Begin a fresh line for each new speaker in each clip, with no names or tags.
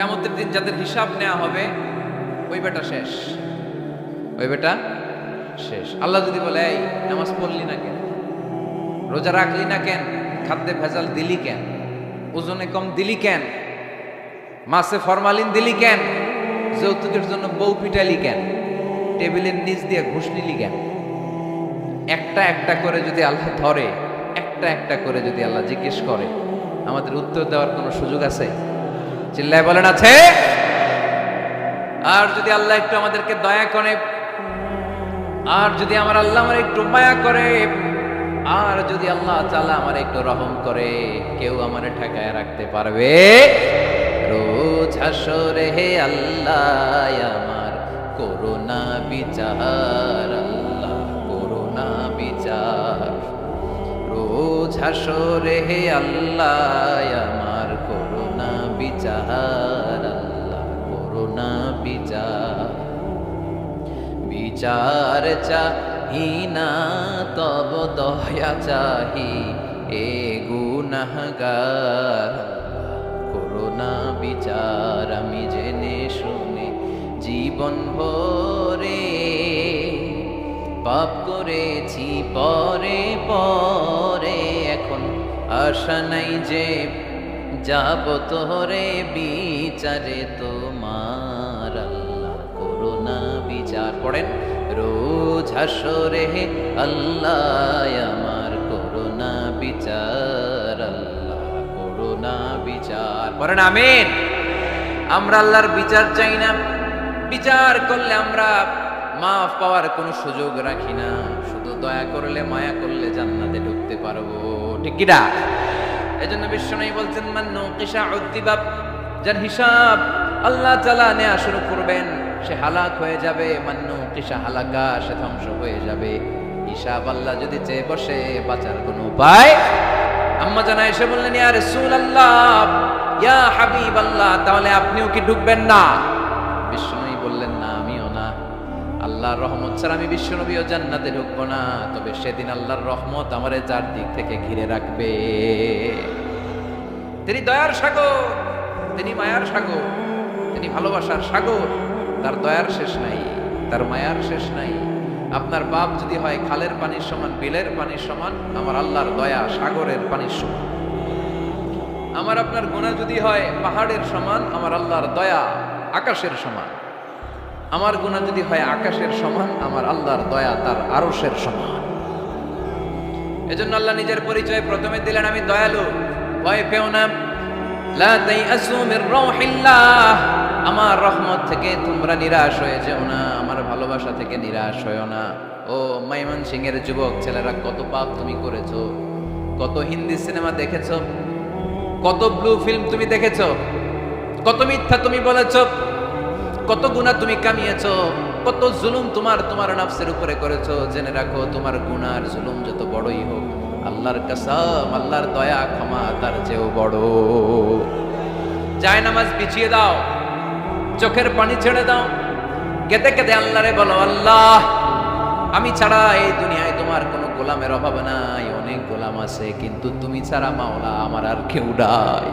কেমতের দিন যাদের হিসাব নেওয়া হবে, ওই বেটা শেষ। ওই বেটা শেষ। আল্লাহ যদি বলে, এই, নামাজ পড়লি না কেন? রোজা রাখলি না কেন? খাদ্যে ভেজাল দিলি কেন? ওজনে কম দিলি কেন? মাছে ফরমালিন দিলি কেন? যৌতুকের জন্য বউ পিটালি কেন? টেবিলের নিচ দিয়ে ঘুষ নিলি কেন? একটা একটা করে যদি আল্লাহ ধরে, একটা একটা করে যদি আল্লাহ জিজ্ঞেস করে, আমাদের উত্তর দেওয়ার কোনো সুযোগ আছে? চিল্লায় বলেন, আছে? আর যদি আল্লাহ একটু আমাদেরকে দয়া করে, আর যদি আমার আল্লাহ আমার একটু মায়া করে, আর যদি আল্লাহ তাআলা আমার একটু রহম করে, কেউ আমার ঠেকায় রাখতে পারবে? রোজ হাসরে হে আল্লাহ, আমার করোনা বিচার, আল্লাহ করোনা বিচার। রোজ হাসরে হে আল্লাহ, আমার বিচার করোনা বিচার। বিচার চাহি না, তব দয়া চাহি এ গুনাহগার। করোনা বিচার আমি জেনে শুনে জীবন ভরে পাপ করেছি, পরে পরে এখন আশা নাই যে যাব তোরে বিচারে তোমার আল্লাহ করোনা বিচার। পড়েন, রোজ হাসরে আল্লাহ আমার করোনা বিচার, আল্লাহ করোনা বিচার। পড়েন, আমিন। আমরা আল্লাহর বিচার চাই না। বিচার করলে আমরা মাফ পাওয়ার কোনো সুযোগ রাখি না। শুধু দয়া করলে, মায়া করলে জান্নাতে ঢুকতে পারব। ঠিক কিনা এজন্য বিশ্বনবী বলছেন, মান্নু কিসা উদ্দিবাব যার হিসাব আল্লাহ তাআলা নেয়া শুরু করবেন, সে হালাক হয়ে যাবে, মান্নু কিসা হালাকা সে ধ্বংস হয়ে যাবে। হিসাব আল্লাহ যদি চেয়ে বসে, বাঁচার কোনো উপায়? আম্মা জানা এসে বললেন, ইয়া রাসূলুল্লাহ, ইয়া হাবিবাল্লাহ তাহলে আপনিও কি ঢুকবেন না? বিশ্বনবী বললেন, না, আমিও না। আল্লাহর রহমত ছাড়া আমি বিশ্বনবীও জান্নাতে ঢুকবো না। তবে সেদিন আল্লাহর রহমত আমারে চারদিক থেকে ঘিরে রাখবে। তিনি দয়ার সাগর, তিনি মায়ার সাগর, তিনি ভালোবাসার সাগর। তার দয়ার শেষ নাই, তার মায়ার শেষ নাই। আপনার বাপ যদি হয়, খালের পানির সমান, বিলের পানির সমান, আমার আল্লাহর দয়া সাগরের পানির সমান। আমার আপনার গোনা যদি হয়, পাহাড়ের সমান, আমার আল্লাহর দয়া আকাশের সমান। আমার গুণা যদি হয়, আকাশের সমান, আমার আল্লাহর দয়া তার আরশের সমান। এজন্য আল্লাহ নিজের পরিচয় প্রথমে দিলেন, আমি দয়ালু। ভয় পেও না। আমার রহমত থেকে তোমরা নিরাশ হয়ে যেও না। আমার ভালোবাসা থেকে নিরাশ হয়েও না। ও মাইমন সিং এর যুবক, ছেলেরা, কত পাপ তুমি করেছ। কত হিন্দি সিনেমা দেখেছ। কত ব্লু ফিল্ম তুমি দেখেছ। কত মিথ্যা তুমি বলেছ। কত গুণা তুমি কামিয়েছো। কত জুলুম তোমার তোমার নাফসের উপরে করেছ। জেনে রাখো, তোমার গুণার জুলুম যত বড়ই হোক আল্লাহর কাসাম, আল্লাহর দয়া, ক্ষমা তার চেয়েও বড়। যায় নামাজ বিছিয়ে দাও, চোখের পানি ছেড়ে দাও। কেঁদে কেঁদে আল্লাহরে বলো, আল্লাহ, আমি ছাড়া এই দুনিয়ায় তোমার কোনো গোলামের অভাব নাই। অনেক গোলাম আছে, কিন্তু তুমি ছাড়া মাওলা আমার আর কেউ নাই।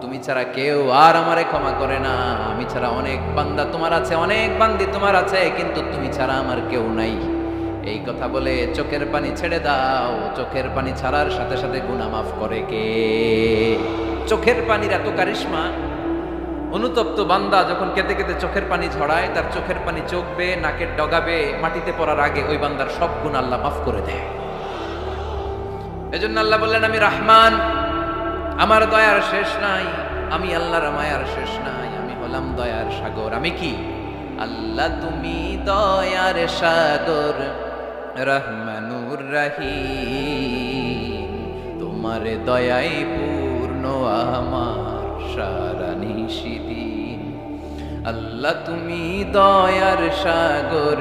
তুমি ছাড়া কেউ আর আমারে ক্ষমা করে না। আমি ছাড়া অনেক বান্দা তোমার আছে, অনেক বান্দি তোমার আছে, কিন্তু তুমি ছাড়া আমার কেউ নাই। এই কথা বলে চোখের পানি ছেড়ে দাও। চোখের পানি ছাড়ার সাথে সাথে গুণা মাফ করে কে? চোখের পানির এত কারিশমা। অনুতপ্ত বান্দা যখন কেঁদে কেঁদে চোখের পানি ঝরায় তার চোখের পানি চোখবে, নাকের ডগাবে, মাটিতে পড়ার আগে ওই বান্দার সব গুণ আল্লাহ মাফ করে দেয়। এজন্য আল্লাহ বললেন, আমি রহমান, আমার দয়ার শেষ নাই, আমি আল্লাহর মায়ার শেষ নাই, আমি হলাম দয়ার সাগর। আমি কি? আল্লাহ, তুমি দয়ার সাগর। রহমানুর রাহিম, তোমার দয়াই পূর্ণ আমার সারা নিশিদিন। আল্লাহ, তুমি দয়ার সাগর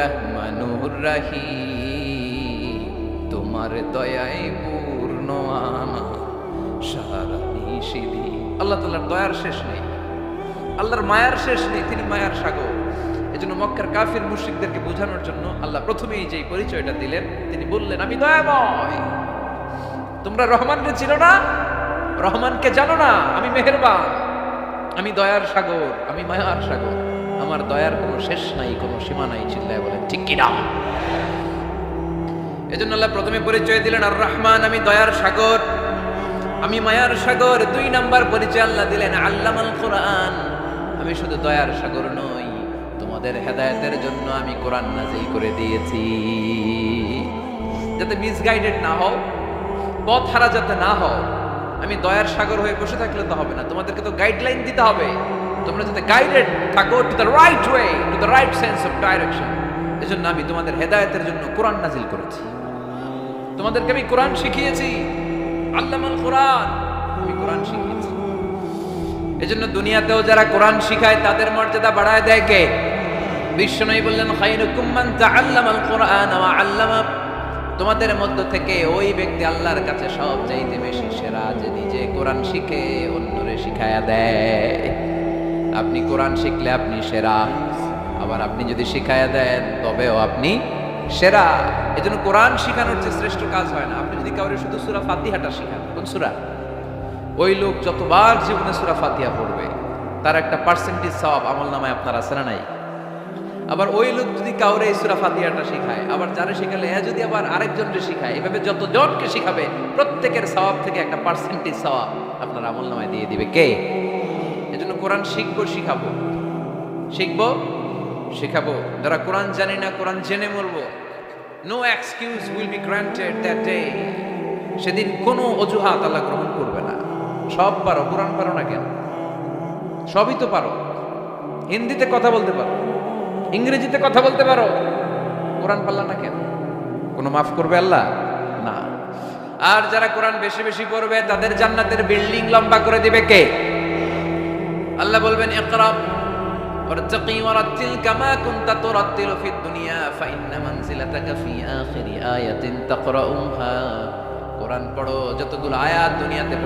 রহমানুর রাহিম, তোমার দয়াই পূর্ণ আমার সারা নিশিদিন। আল্লাহ তাআলার দয়ার শেষ নেই, আল্লাহর মায়ার শেষ নেই, তিনি মায়ার সাগর। এজন্য মক্কার কাফির মুশরিকদেরকে বোঝানোর জন্য আল্লাহ প্রথমেই যেই পরিচয়টা দিলেন, তিনি বললেন, আমি দয়াময়। তোমরা রহমানকে ছিল না, রহমানকে জানো না, আমি মেহেরবান। আমি দয়ার সাগর, আমি মায়ার সাগর। আমার দয়ার কোনো শেষ নাই, কোনো সীমা নাই, চিল্লায় বলেন। ঠিক কিনা এজন্য আল্লাহ প্রথমে পরিচয় দিলেন, আর রহমান, আমি দয়ার সাগর, আমি মায়ার সাগর। দুই নাম্বার পরিচয় আল্লাহ দিলেন, আল্লামাল কোরআন। আমি শুধু দয়ার সাগর নই তোমাদের হেদায়েতের জন্য আমি কোরআন নাজিল করে দিয়েছি। যাতে মিসগাইডেড না হও, পথ হারা যাতে না হও, আমি দয়ার সাগর হয়ে বসে থাকলে তো হবে না। তোমাদেরকে তো গাইডলাইন দিতে হবে। তোমরা যাতে গাইডেড থাকো to the right way to the right sense of direction এজন্য আমি তোমাদের হেদায়তের জন্য কোরআন নাজিল করেছি। তোমাদেরকে আমি কোরআন শিখিয়েছি। আল্লামাল কোরআন, আমি কোরআন শিখিয়েছি। এজন্য দুনিয়াতেও যারা কোরআন শিখায়, তাদের মর্যাদা বাড়ায় দেয় কে? বিশ্বনবী বললেন খাইরুকুম মান তাআল্লামাল কোরআন ওয়া আল্লামা তোমাদের মধ্য থেকে ওই ব্যক্তি আল্লাহর কাছে সব চাইতে বেশি সেরা যে নিজে কোরআন শিখে, অন্যরে শিখায়া দেয়। আপনি কোরআন শিখলে আপনি সেরা, আবার আপনি যদি শিখায়া দেন, তবেও আপনি সেরা। এজন্য কোরআন শিখানোর যে শ্রেষ্ঠ কাজ হয় না, আপনি যদি কাউরে শুধু সুরা ফাতিহাটা শিখান, কোন সুরা? ওই লোক যতবার জীবনে সুরা ফাতিহা পড়বে, তার একটা পার্সেন্টেজ সওয়াব আমল নামায় আপনার আছে নাই? আবার ওই লোক যদি কাউরে এই সুরা ফাতিহাটা শিখায়, আবার যারা শিখালে, এ যদি আবার আরেকজনকে শিখায়, এভাবে যতজনকে শিখাবে, প্রত্যেকের সওয়াব থেকে একটা পার্সেন্টেজ সওয়াব আপনার আমল নামায় দিয়ে দিবে কে? এজন্য কোরআন শিখব, শিখাবো। শিখব, শিখাবো। যারা কোরআন জানি না, কোরআন জেনে মরবো। No excuse will be granted that day সেদিন কোনো অজুহাত আল্লাহ গ্রহণ করবে না। সব পারো, কোরআন পারো না কেন? সবই তো পারো। হিন্দিতে কথা বলতে পারো। ইংরেজিতে কথা বলতে পারো। কোরআন পাল্লা না কেন? কোনো মাফ করবে আল্লাহ? না। আর যারা কোরআন বেশি বেশি পড়বে, তাদের জান্নাতের বিল্ডিং লম্বা করে দিবে কে? আল্লাহ বলবেন ইকরাম কামা দুনিয়া পড়ো দুনিয়াতে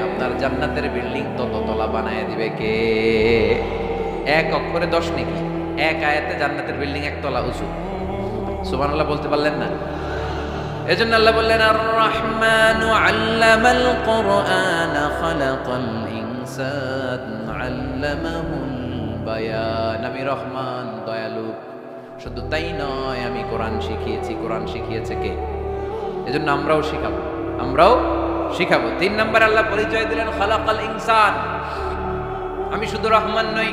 আপনার জান্নাতের বিল্ডিং তত তলা বানায় দিবে কে? এক অক্ষরে দশ নাকি? এক আয়াতে জান্নাতের বিল্ডিং এক তলা উঁচু। সুবহানাল্লাহ বলতে পারলেন না? এজন্য আল্লাহ বললেন আর রহমান আল্লামাল কোরআন খালাকাল ইনসান আল্লামাহুল বায়ান। আমি রহমান, দয়ালু। শুধু তাই নয়, আমি কোরআন শিখিয়েছি। কোরআন শিখিয়েছে কে? এজন্য আমরাও শিখাবো। আমরাও শিখাবো। তিন নম্বর আল্লাহ পরিচয় দিলেন, খালাকাল ইনসান। আমি শুধু রহমান নই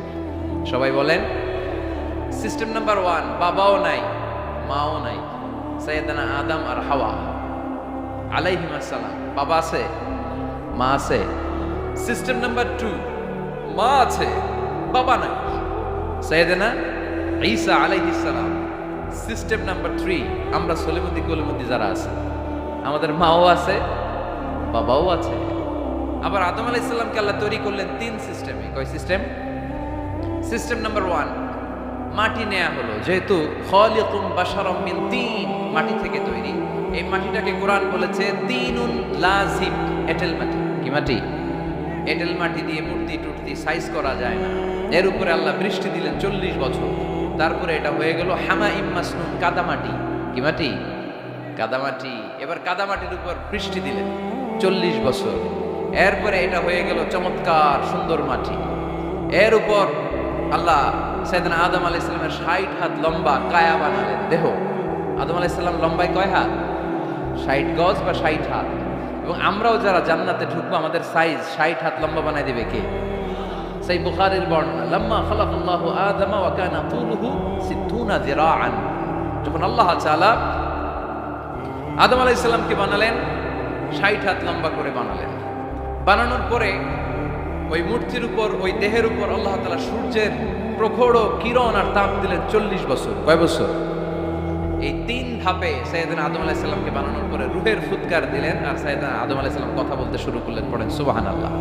সবাই বলেন। সিস্টেম নাম্বার ওয়ান বাবাও নাই, মাও নাই সৈয়দানা আদম আর হাওয়া। আলাইহিম আসসালাম, বাবা আছে, মা আছে। সিস্টেম নাম্বার টু মা আছে, বাবা নাই। সৈয়দানা ঈসা আলাইহিস সালাম। সিস্টেম নাম্বার থ্রি আমরা সলিমুদ্দি কলিমুদ্দি যারা আছে, আমাদের মাও আছে, বাবাও আছে। আবার আদম আলাইহিস সালামকে আল্লাহ তৈরি করলেন তিন সিস্টেমে কয় সিস্টেম সিস্টেম নাম্বার ওয়ান, মাটি নেয়া হলো। যেহেতু খলিকুম বাশারাম মিন তিন মাটি থেকে তৈরি, এই মাটিটাকে কোরআন বলেছে তিনুন লাজিম, এটেল মাটি। কি মাটি? এটেল মাটি দিয়ে মূর্তি টুর্তি সাইজ করা যায় না। এর উপরে আল্লাহ বৃষ্টি দিলেন চল্লিশ বছর। তারপরে এটা হয়ে গেল হামা ইম্মাসনুন কাদামাটি কি মাটি? কাদামাটি এবার কাদামাটির উপর বৃষ্টি দিলেন চল্লিশ বছর। এরপরে এটা হয়ে গেল চমৎকার সুন্দর মাটি। এর উপর আল্লাহ সাইদান আদম আলাহ ইসলামের ষাট হাত লম্বা কায়া বানালেন। দেহ। আদম আলাহ ইসলাম লম্বায় কয় হাত? ষাট গজ বা ষাট হাত? এবং আমরাও যারা জান্নাতে ঢুকবো, আমাদের সাইজ ষাট হাত লম্বা বানাই দেবে কে? সেই বুখারের বর্ণনা, লম্মা খালাকাল্লাহু আদমা ওয়া কানা তুলুহু সিদ্দুনা যিরাআন। যখন আল্লাহ তাআলা আদম আলাইহিস সালামকে বানালেন, ষাট হাত লম্বা করে বানালেন। বানানোর পরে ওই মূর্তির উপর, ওই দেহের উপর আল্লাহ তাআলা সূর্যের প্রখর কিরণ আর তাপ দিলেন চল্লিশ বছর। কয় বছর? এই তিন ধাপে সৈয়দিন আদম আলাইসাল্লামকে বানানোর পরে রুহের ফুৎকার দিলেন আর সৈয়দিন আদম আলাইসাল্লাম কথা বলতে শুরু করলেন, পড়েন সুবাহান আল্লাহ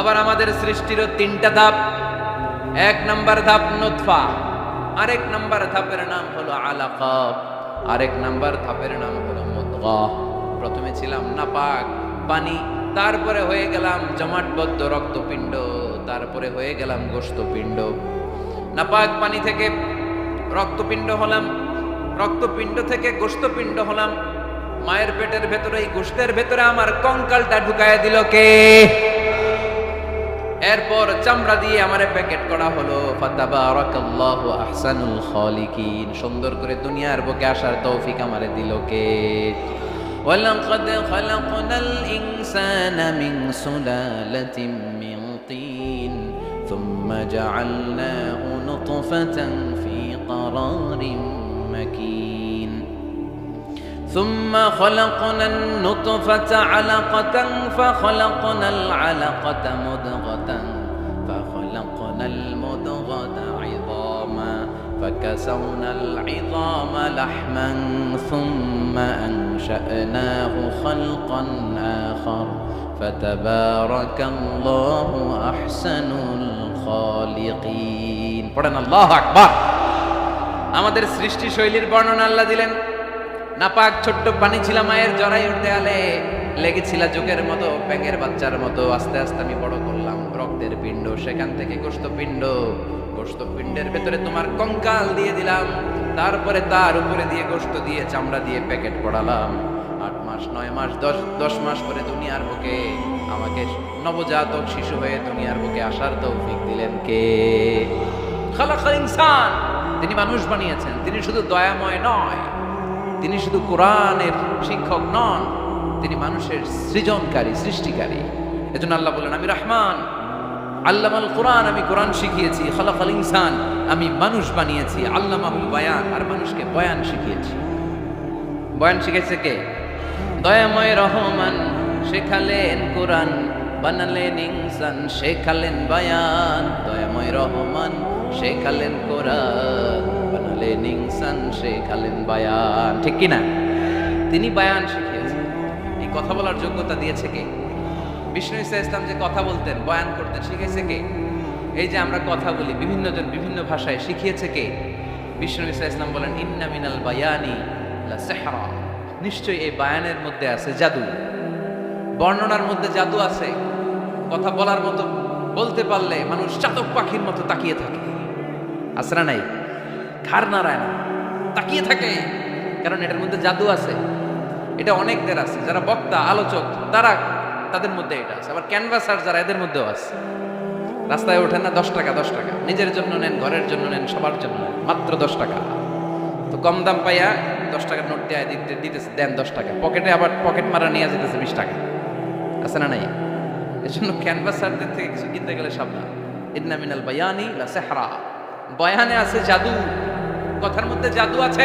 আবার আমাদের সৃষ্টিরও তিনটা ধাপ। এক নাম্বার ধাপ নুতফা, আরেক নাম্বার ধাপের নাম হলো আলাকা আরেক নাম্বার ধাপের নাম হলো মুদগা। প্রথমে ছিলাম নাপাক পানি তারপরে হয়ে গেলাম জমাটবদ্ধ রক্তপিণ্ড, তারপরে হয়ে গেলাম গোস্তপিণ্ড নাপাক পানি থেকে রক্তপিণ্ড হলাম, রক্তপিণ্ড থেকে গোস্তপিণ্ড হলাম। মায়ের পেটের ভেতরে, এই গোস্তের ভেতরে আমার কঙ্কালটা ঢুকায় দিল কে? এরপর চামড়া দিয়ে আমারে প্যাকেট করা হলো সুন্দর করে দুনিয়ার বুকে আসার তৌফিক আমারে দিল কে? ولقد خلقنا الإنسان من سلالة من طين ثم جعلناه نطفة في قرار مكين ثم خلقنا النطفة علقة فخلقنا العلقة مدغة فخلقنا المدغة عظاما فكسونا العظام لحما ثم أنشأناه خلقا آخر فتبارك الله أحسن الخالقين পড়েন আল্লাহ আকবার আমাদের সৃষ্টি শৈলীর বর্ণনা আল্লাহ দিলেন নাপাক ছোট্ট পানি ছিল মায়ের জরায়ুর দেয়ালে লেগেছিল যুগের মতো ব্যাঙের বাচ্চার মতো আস্তে আস্তে আমি বড় করলাম রক্তের পিণ্ড সেখান থেকে গোস্ত পিণ্ড গোস্ত পিণ্ডের ভেতরে তোমার কঙ্কাল দিয়ে দিলাম। তারপরে তার উপরে দিয়ে গোস্ত দিয়ে চামড়া দিয়ে প্যাকেট পড়ালাম। আট মাস, নয় মাস, দশ দশ মাস পরে দুনিয়ার বুকে আমাকে নবজাতক শিশু হয়ে দুনিয়ার বুকে আসার তৌফিক দিলেন কে? খালাকাল ইনসান, তিনি মানুষ বানিয়েছেন। তিনি শুধু দয়াময় নয়, তিনি শুধু কোরআনের শিক্ষক নন, তিনি মানুষের সৃজনকারী, সৃষ্টিকারী। এজন্য আল্লাহ বলেন আমি রহমান আল্লামাল কোরআন, আমি কোরআন শিখিয়েছি, খালাকাল ইনসান, আমি মানুষ বানিয়েছি, আল্লামাহুল বয়ান, আর মানুষকে বয়ান শিখিয়েছি। বয়ান শিখেছে কে? দয়াময় রহমান, শেখালেন কোরআন, বানালেন ইনসান, শেখালেন বায়ান। দয়াময় রহমান, শেখালেন কোরআন, বানালেন ইনসান, শেখালেন বায়ান। ঠিক কিনা? তিনি বায়ান শিখিয়েছেন। এই কথা বলার যোগ্যতা দিয়েছে কে? বিষ্ণু ইসা ইসলাম যে কথা বলতেন, বয়ান করতেন, শিখেছে কে? এই যে আমরা কথা বলি বিভিন্ন জন বিভিন্ন ভাষায় শিখিয়েছে কে? বিষ্ণু ইসা ইসলাম বলেন, ইন্না মিনাল বায়ানি নিশ্চয়ই এই বায়ানের মধ্যে আছে জাদু। বর্ণনার মধ্যে জাদু আছে। কথা বলার মতো বলতে পারলে মানুষ চাতক পাখির মতো তাকিয়ে থাকে। আসরা নাই? ঘাড় নাড়ায় না। তাকিয়ে থাকে। কারণ এটার মধ্যে জাদু আছে। এটা অনেকদের আছে। যারা বক্তা, আলোচক, তারা তাদের মধ্যে এটা আছে। আবার ক্যানভাসার যারা, এদের মধ্যেও আছে। রাস্তায় ওঠেন না, দশ টাকা দশ টাকা। নিজের জন্য নেন, ঘরের জন্য নেন, সবার জন্য নেন, মাত্র দশ টাকা। তো কম দাম পাইয়া দশ টাকার নোট দেয় দিতে, দিতেছে, দেন দশ টাকা। পকেটে আবার পকেট মারা নিয়ে যেতেছে বিশ টাকা। আছে না নাই? এর জন্য ক্যানভাসারদের থেকে কিছু কিনতে গেলে সাবধান। ইন্না মিনাল বায়ানি লা বয়ানে আছে জাদু। কথার মধ্যে জাদু আছে।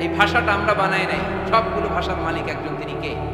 এই ভাষাটা আমরা বানাই নাই। সবগুলো ভাষার মালিক একজন। তিনি কে?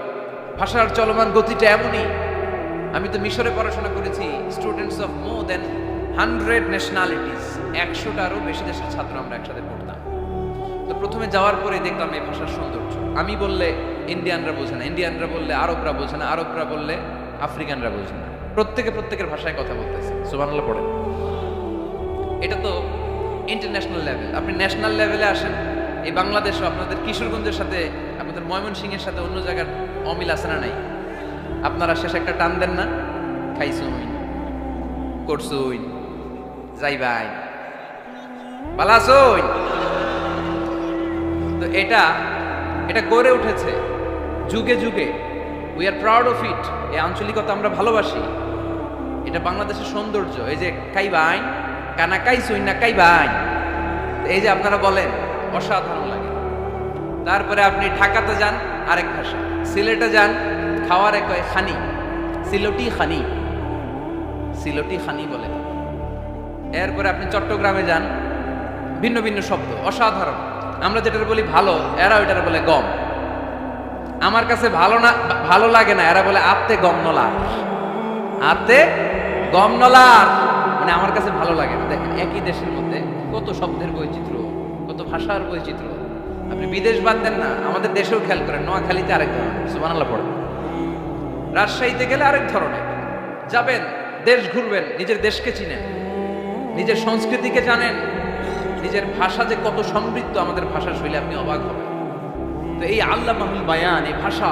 ভাষার চলমান গতিটা এমনই। আমি তো মিশরে পড়াশোনা করেছি students of more than hundred nationalities একশোটারও বেশি দেশের ছাত্র আমরা একসাথে পড়তাম। তো প্রথমে যাওয়ার পরে দেখলাম এই ভাষার সৌন্দর্য। আমি বললে ইন্ডিয়ানরা বোঝে না, ইন্ডিয়ানরা বললে আরবরা বোঝে না, আরবরা বললে আফ্রিকানরা বোঝে না। প্রত্যেকে প্রত্যেকের ভাষায় কথা বলতেছে। সুবানাল্লাহ পড়ে এটা তো ইন্টারন্যাশনাল লেভেল আপনি ন্যাশনাল লেভেলে আসেন, এই বাংলাদেশও আপনাদের কিশোরগঞ্জের সাথে, আপনাদের ময়মনসিংহের সাথে অন্য জায়গার অমিল আছে না নাই? আপনারা শেষে একটা টান দেন না? খাইছুই করছুই যাইবাই। বালাসুই তো এটা এটা গড়ে উঠেছে, যুগে যুগে। We are proud of it এই আঞ্চলিকতা আমরা ভালোবাসি। এটা বাংলাদেশের সৌন্দর্য। এই যে কাইবাই কানা কাইছুই না কাই কাইবাই এই যে আপনারা বলেন, অসাধারণ লাগে। তারপরে আপনি ঢাকাতে যান আরেক ভাষা। সিলেটে যান, খাওয়ার এক হয় খানি। সিলোটি খানি। সিলোটি খানি বলে। এরপরে আপনি চট্টগ্রামে যান, ভিন্ন ভিন্ন শব্দ, অসাধারণ। আমরা যেটা বলি ভালো, এরা ওইটার বলে গম। আমার কাছে ভালো না, ভালো লাগে না, এরা বলে আত্মে গম নলার আত্মে গম নলার মানে আমার কাছে ভালো লাগে না। দেখেন, একই দেশের মধ্যে কত শব্দের বৈচিত্র্য, কত ভাষার বৈচিত্র্য। আপনি বিদেশ বাদ দেন না আমাদের দেশেও খেয়াল করেন নোয়াখালীতে আরেক ধরনের সুবহানাল্লাহ পড়েন রাজশাহীতে গেলে আরেক ধরনের যাবেন দেশ ঘুরবেন নিজের দেশকে চিনেন নিজের সংস্কৃতিকে জানেন নিজের ভাষা যে কত সমৃদ্ধ আমাদের ভাষা শৈলী আপনি অবাক হবেন তো এই আল্লাহ মাহুল বায়ান এই ভাষা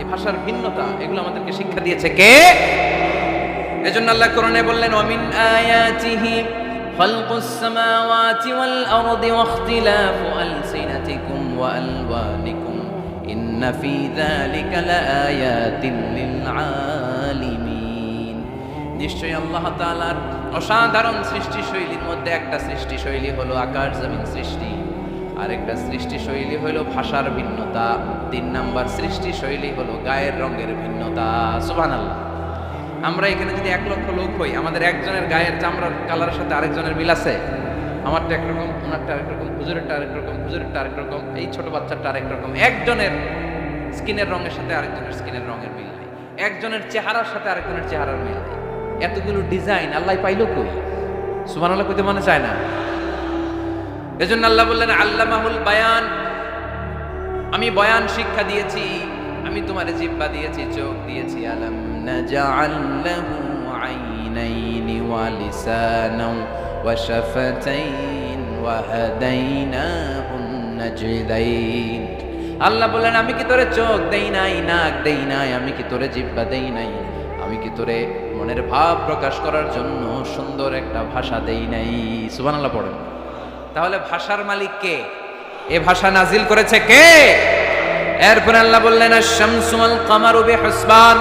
এই ভাষার ভিন্নতা এগুলো আমাদেরকে শিক্ষা দিয়েছে কে এজন্য আল্লাহ কোরআনে বললেন অমিন আয়াতিহি خلق السماوات والأرض واختلاف ألسنتكم وألوانكم إن في ذلك لآيات للعالمين নিশ্চয়ই আল্লাহ তাআলার অসাধারণ সৃষ্টি শৈলীর মধ্যে একটা সৃষ্টি শৈলী হলো আকাশ জমিন সৃষ্টি আরেকটা সৃষ্টি শৈলী হলো ভাষার ভিন্নতা তিন নাম্বার সৃষ্টি শৈলী হলো গায়ের রঙের ভিন্নতা সুবহানাল্লাহ আমরা এখানে যদি এক লক্ষ লোক হই আমাদের একজনের গায়ের চামড়ার কালারের সাথে আরেকজনের মিল আছে আমারটা একরকম ওনারটা আরেক রকম, হুজুরেরটা আরেক রকম, হুজুরেরটা আরেক রকম, এই ছোট বাচ্চাটা আরেক রকম। একজনের স্কিনের রঙের সাথে আরেকজনের স্কিনের রঙের মিল নেই। একজনের চেহারার সাথে আরেকজনের চেহারার মিল নেই। এতগুলো ডিজাইন আল্লাহ পাইলো কই? সুমান আল্লাহ কইতে মনে চায় না। এজন্য আল্লাহ বললেন, আল্লামাহুল বায়ান, আমি বয়ান শিক্ষা দিয়েছি, আমি তোমার জিব্বা দিয়েছি, চোখ দিয়েছি, আলম লাহু আইনাইনি ওয়া শাফাতাইন ওয়া হাদাইনাহুন নাজদাইন আল্লাহ বললেন, আমি কি তোরে চোখ দেই নাই, নাক দেই নাই? আমি কি তোরে জিব্বা দেই নাই? আমি কি তোরে মনের ভাব প্রকাশ করার জন্য সুন্দর একটা ভাষা দেই নাই? সুবহানাল্লাহ পড়েন। তাহলে ভাষার মালিক কে? এ ভাষা নাজিল করেছে কে? এরপর আল্লাহ বললেন শামসুল কামারু বিহসবান।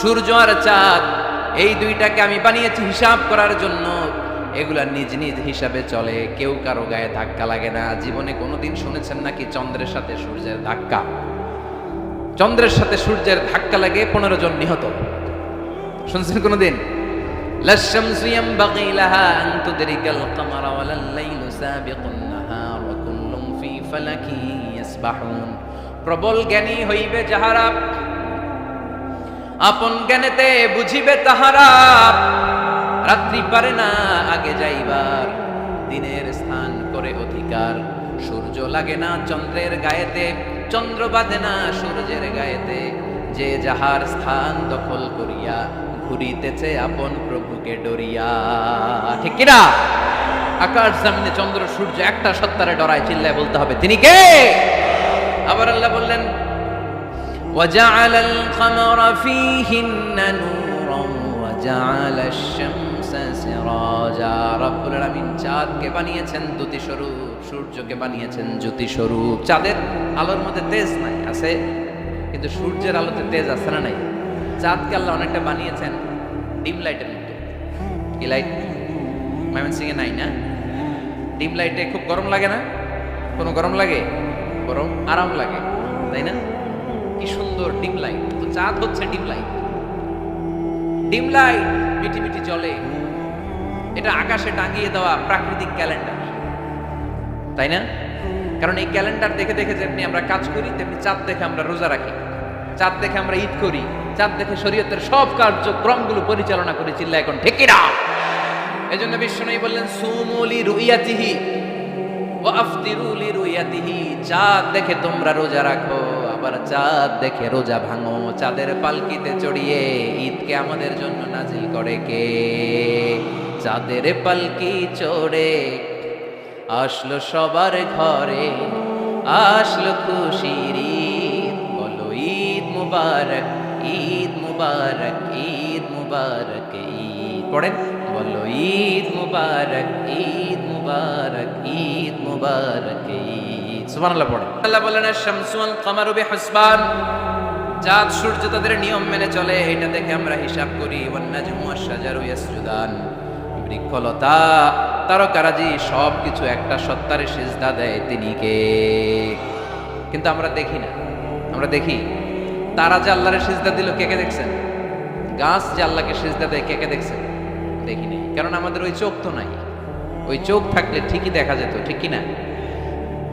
সূর্য আর চাঁদ এই দুইটাকে আমি বানিয়েছি হিসাব করার জন্য। এগুলা নিজ নিজ হিসাবে চলে। কেউ কারও গায়ে ধাক্কা লাগে না। জীবনে কোনোদিন শুনেছেন নাকি চন্দ্রের সাথে সূর্যের ধাক্কা? চন্দ্রের সাথে সূর্যের ধাক্কা লাগে পনেরো জন নিহত। শুনছেন কোনোদিন? প্রবল জ্ঞানী হইবে যাহারা আপন জ্ঞানেতে বুঝিবে তাহারা। রাত্রি পারে না, আগে যাইবার। দিনের স্থান করে অধিকার। সূর্য লাগে না চন্দ্রের গায়েতে। চন্দ্র বাঁধে না সূর্যের গায়েতে। যে যাহার স্থান দখল করিয়া, ঘুরিতেছে আপন প্রভুকে ডরিয়া। ঠিক কিনা? আকাশ জামিনে চন্দ্র সূর্য একটা সত্তারে ডরায়, চিল্লায় বলতে হবে। তিনি কে? আবার আল্লাহ বললেন وجعل القمر فيهن نورا وجعل الشمس سراجا রব্বুল আলামিন চাঁদকে বানিয়েছেন দ্যুতি স্বরূপ সূর্যকে বানিয়েছেন জ্যোতি স্বরূপ চাঁদের আলোর মধ্যে তেজ নাই আছে কিন্তু সূর্যের আলোতে তেজ আছে না নাই চাঁদকে আল্লাহ অনেকটা বানিয়েছেন ডিম লাইটের মতো কি লাইট ময়মনসিং এ নাই না ডিম লাইটে খুব গরম লাগে না কোনো গরম লাগে গরম আরাম লাগে তাই না কি সুন্দর ডিম লাইট তো চাঁদ হচ্ছে ডিম লাইট ডিম লাইট মিটি মিটি জলে। এটা আকাশে টাঙিয়ে দেওয়া প্রাকৃতিক ক্যালেন্ডার। তাই না? কারণ এই ক্যালেন্ডার দেখে দেখে যেমনি আমরা কাজ করি, তেমনি চাঁদ দেখে আমরা রোজা রাখি। চাঁদ দেখে আমরা ঈদ করি। চাঁদ দেখে শরীয়তের সব কার্যক্রমগুলো পরিচালনা করে চিল্লা এখন। ঠিকিরা এই জন্য বিষ্ণু বললেন সুমুলি রুইয়াতিহি ও আফতিরুলি রুইয়াতিহি। চাঁদ দেখে তোমরা রোজা রাখো। আবার চাঁদ দেখে রোজা ভাঙো, চাঁদের পালকিতে চড়িয়ে ঈদকে আমাদের জন্য নাজিল করে কে? চাঁদের পালকি চড়ে আসলো সবার ঘরে, আসলো খুশির ঈদ। বলো, ঈদ মুবারক ঈদ মুবারক ঈদ মুবারক, ঈদ। পড়েন, বলো, ঈদ মুবারক ঈদ মুবারক ঈদ মুবারক, ঈদ। সুবহানাল্লাহ পড়েন আল্লাহ বলেন, শামসু আল কামারু বিহসবান। চাঁদ সূর্য তাদের নিয়ম মেনে চলে এটা দেখে আমরা হিসাব করি ওয়ান নাজমু ওয়াশ শাজারু ইয়াসজুদান। বৃক্ষলতা তারকারাজি সব কিছু একটা সত্তারে সিজদা দেয় তিনি কে? কিন্তু আমরা দেখি না। আমরা দেখি, তারা যে আল্লাহরে সিজদা দিল, কে কে দেখছেন? গাছ যে আল্লাহকে সেজদা দেয়, কে কে দেখছেন? দেখি নাই। কারণ আমাদের ওই চোখ তো নাই। ওই চোখ থাকলে ঠিকই দেখা যেত, ঠিক কি না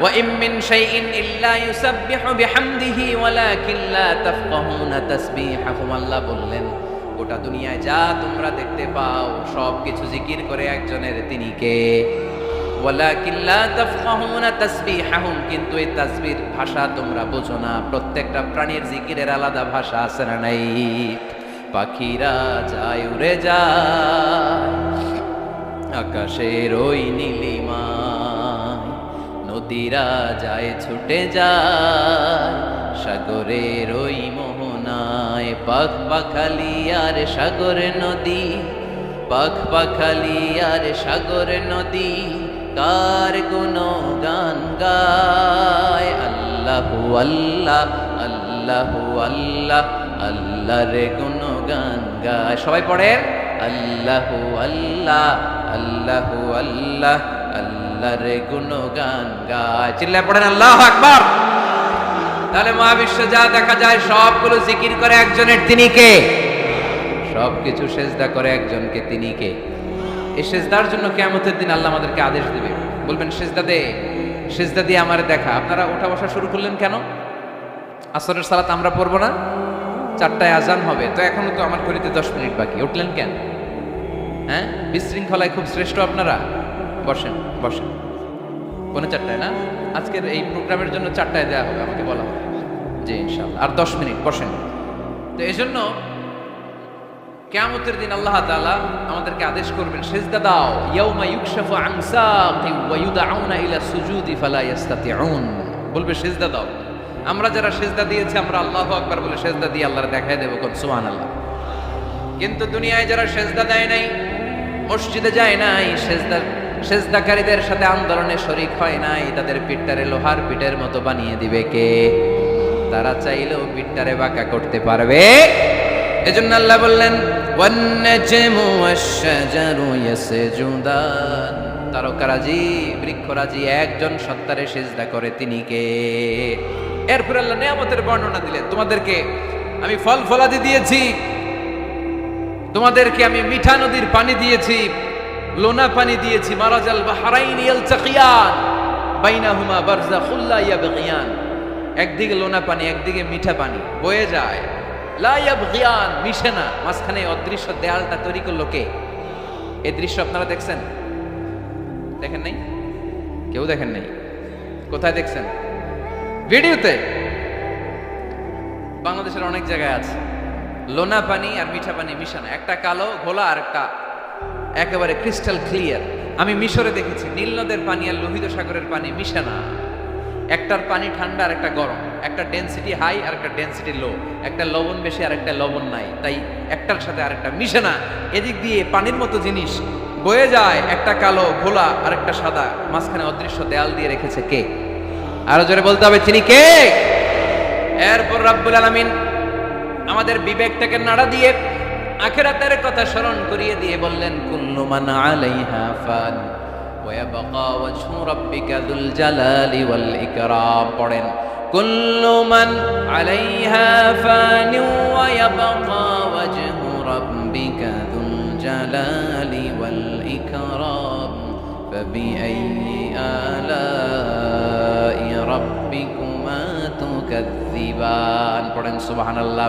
وَإِن مِّن شَيْءٍ إِلَّا يُسَبِّحُ بِحَمْدِهِ وَلَكِن لَّا تَفْقَهُونَ تَسْبِيحَهُمْ আল্লাহ বললেন গোটা দুনিয়ায় যা তোমরা দেখতে পাও সব কিছু জিকির করে একজনের তিনি কে ওয়ালাকিন লা তাফকাহুনা তাসবিহাহুম কিন্তু এই তাসবির ভাষা তোমরা বোঝো না প্রত্যেকটা প্রাণীর জিকিরের আলাদা ভাষা আছে না নাই পাখিরা যায় উড়ে যায় আকাশের ওই নীলিমায় নদীরা যায়, ছুটে যায়। সাগরের ওই মোহনায় পাখ পাখালি আর সাগর নদী পাখ পাখালি আর সাগর নদী, কার কোন গান গায়? আল্লাহু আল্লাহ আল্লাহু আল্লাহ, আল্লাহর কোন গান গায়। সবাই পড়ে আল্লাহু আল্লাহ আল্লাহু আল্লাহ। আল্লাহর কোন গান গায়। চিল্লায় পড়েন, আল্লাহ আকবার। তাহলে মহাবিশ্ব যা দেখা যায়, সবগুলো জিকির করে একজনের তিনি কে? সবকিছু সেজদা করে একজনকে তিনি কে? এই সেজদার জন্য কেমতের দিন আল্লাহ আমাদেরকে আদেশ দেবে। বলবেন, সেজদা দে, সেজদা দিয়ে আমার দেখা। আপনারা ওঠা বসা শুরু করলেন কেন? আসরের সালাত আমরা পড়ব না? চারটায় আজান হবে। তো এখনও তো আমার ঘড়িতে দশ মিনিট বাকি। উঠলেন কেন? হ্যাঁ? বিশৃঙ্খলায় খুব শ্রেষ্ঠ আপনারা। বসেন বসেন। পৌনে চারটায়, না? আজকের এই প্রোগ্রামের জন্য চারটায় দেওয়া হবে, আমাকে বলা হবে। জি ইনশাল্লাহ আর দশ মিনিট, বসেন। তো এই জন্য কেয়ামতের দিন আল্লাহ তাআলা আমাদেরকে আদেশ করবেন, সেজদা দাও, ইয়াউমা ইউকশাফু আন সাকি ওয়া ইউদআউনা ইলা সুজুদি ফালা ইস্তাতিউন বলবে, সেজদা দাও। আমরা যারা সেজদা দিয়েছি, আমরা আল্লাহু আকবার বলে সেজদা দিয়ে আল্লাহর দেখায় দেব কোন, সুবহানাল্লাহ। কিন্তু দুনিয়ায় যারা সেজদা দেয় নাই, মসজিদে যায় নাই, সেজদা সেজদাকারীদের সাথে আন্দোলনে শরিক হয় নাই, তাদের পিঠটারে লোহার পিঠের মতো বানিয়ে দিবে কে? তারা চাইলেও পিঠটারে বাঁকা করতে পারবে। এজন্য আল্লাহ বললেন তারকারাজি, বৃক্ষরাজি একজন সত্তারে সেজদা করে তিনি কে? এরপর আল্লাহ নিয়ামতের বর্ণনা দিলেন, তোমাদেরকে আমি ফল ফলাদি দিয়েছি, তোমাদেরকে আমি মিঠা নদীর পানি দিয়েছি লোনা পানি দিয়েছি, মারাজাল বাহারাইন ইয়ালতাকিয়ান, বাইনাহুমা বারযাখুল লা ইয়াবগিয়ান। একদিকে লোনা পানি, একদিকে মিঠা পানি, বয়ে যায়। লা ইয়াবগিয়ান, মিশে না। মাঝখানে অদৃশ্য দেয়ালটা তৈরি করল কে? এই দৃশ্য আপনারা দেখছেন? দেখেন নাই? কেউ দেখেন নাই? কোথায় দেখছেন? ভিডিওতে? বাংলাদেশের অনেক জায়গায় আছে। লোনা পানি আর মিঠা পানি মিশানো একটা কালো, ঘোলা আর একটা একেবারে ক্রিস্টাল ক্লিয়ার আমি মিশরে দেখেছি, নীল নদের পানি আর লোহিত সাগরের পানি মিশে না। একটার পানি ঠান্ডা আর একটা গরম। একটা ডেন্সিটি হাই আর একটা ডেন্সিটি লো একটা লবণ বেশি আর একটা লবণ নাই। তাই একটার সাথে আরেকটা মিশে না। এদিক দিয়ে পানির মতো জিনিস। বয়ে যায় একটা কালো ঘোলা আর একটা সাদা। মাঝখানে অদৃশ্য দেয়াল দিয়ে রেখেছে কে? আরও জোরে বলতে হবে, তিনি কে? এরপর রাব্বুল আলামিন আমাদের বিবেকটাকে নাড়া দিয়ে আখেরাতের কথা স্মরণ করিয়ে দিয়ে বললেন কুল্লু মান আলাইহা ফান ওয়ায়াবকা ওয়াজহু রাব্বিকা যুল জালালি ওয়াল ইকরাম পড়েন কুল্লু মান আলাইহা ফান ওয়ায়াবকা ওয়াজহু রাব্বিকা যুল জালালি ওয়াল ইকরাম فبأي آلاء ربكما تكذبان পড়েন সুবহানাল্লাহ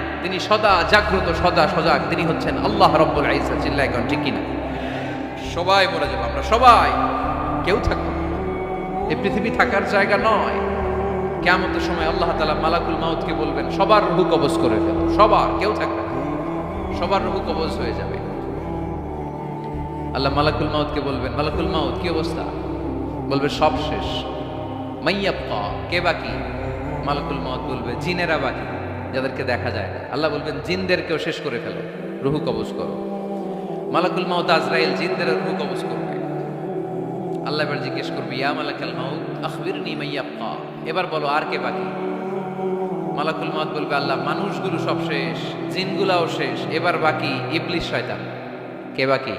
তিনি সদা জাগ্রত, সদা সজাগ। তিনি হচ্ছেন আল্লাহ রব্বুল আইসা চিল্লা এখন ঠিক কিনা?
সবাই মরে যাব আমরা সবাই কেউ থাকব এই পৃথিবী থাকার জায়গা নয়। কেমতের সময় আল্লাহ তালা মালাকুল মাউতকে বলবেন, সবার রুহু কবজ করে ফেলো। সবার, কেউ থাকবে না। সবার রুহু কবজ হয়ে যাবে। আল্লাহ মালাকুল মাউতকে বলবেন, মালাকুল মাউত, কি অবস্থা? বলবে, সব শেষ। মাইয়াপ্পা কে বাকি? মালাকুল মাউত বলবে, জিনেরা বাকি। যাদেরকে দেখা যায় না। আল্লাহ বলবেন, জিনদেরকেও শেষ করে ফেলো, রুহু কবজ করো। মালাকুল মাউত আজরাইল, জিনদের রুহু কবজ করবে। আল্লাহ এবার জিজ্ঞেস করবে, ইয়া মালাকাল মাউত, আখবিরনি মাইয়াপ্পা এবার বলো, আর কে বাকি? মালাকুল মাউত বলবে, আল্লাহ, মানুষগুলো সব শেষ, জিনগুলাও শেষ, এবার বাকি ইবলিশ শয়তান। কে বাকি?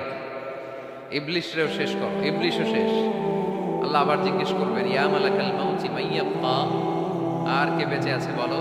ইবলিশরেও শেষ করো ইবলিশও শেষ। আল্লাহ আবার জিজ্ঞেস করবেন, ইয়া মালাকাল মাউতি মাইয়াব্বা আর কে বেঁচে আছে বলো?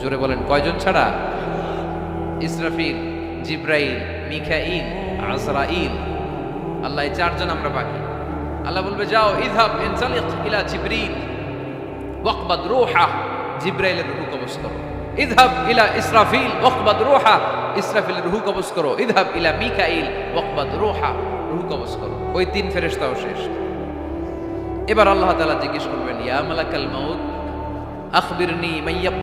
জোরে বলেন, কয়জন ছাড়া? ইসরাফিল, জিব্রাইল, মিখাইল, আজরাইল, আল্লাহ চারজন আমরা বাকি আল্লাহ বলবে, যাও ইদহাব ইনসালিক ইলা জিব্রিল, ওয়াকবাদ রূহা। জিব্রাইলের রূহ কবজ করো। ইদহাব ইলা ইসরাফিল, ওয়াকবাদ রূহা। ইসরাফিলের রূহ কবজ করো। ইদহাব ইলা মিকাইল ওয়াকবাদ রূহা। রূহ কবজ করো। ওই তিন ফেরেশতাও শেষ। এবার আল্লাহ তাআলা জিজ্ঞেস করবেন, ইয়া মালাকাল মাউত, আখবিরনি মাইয়া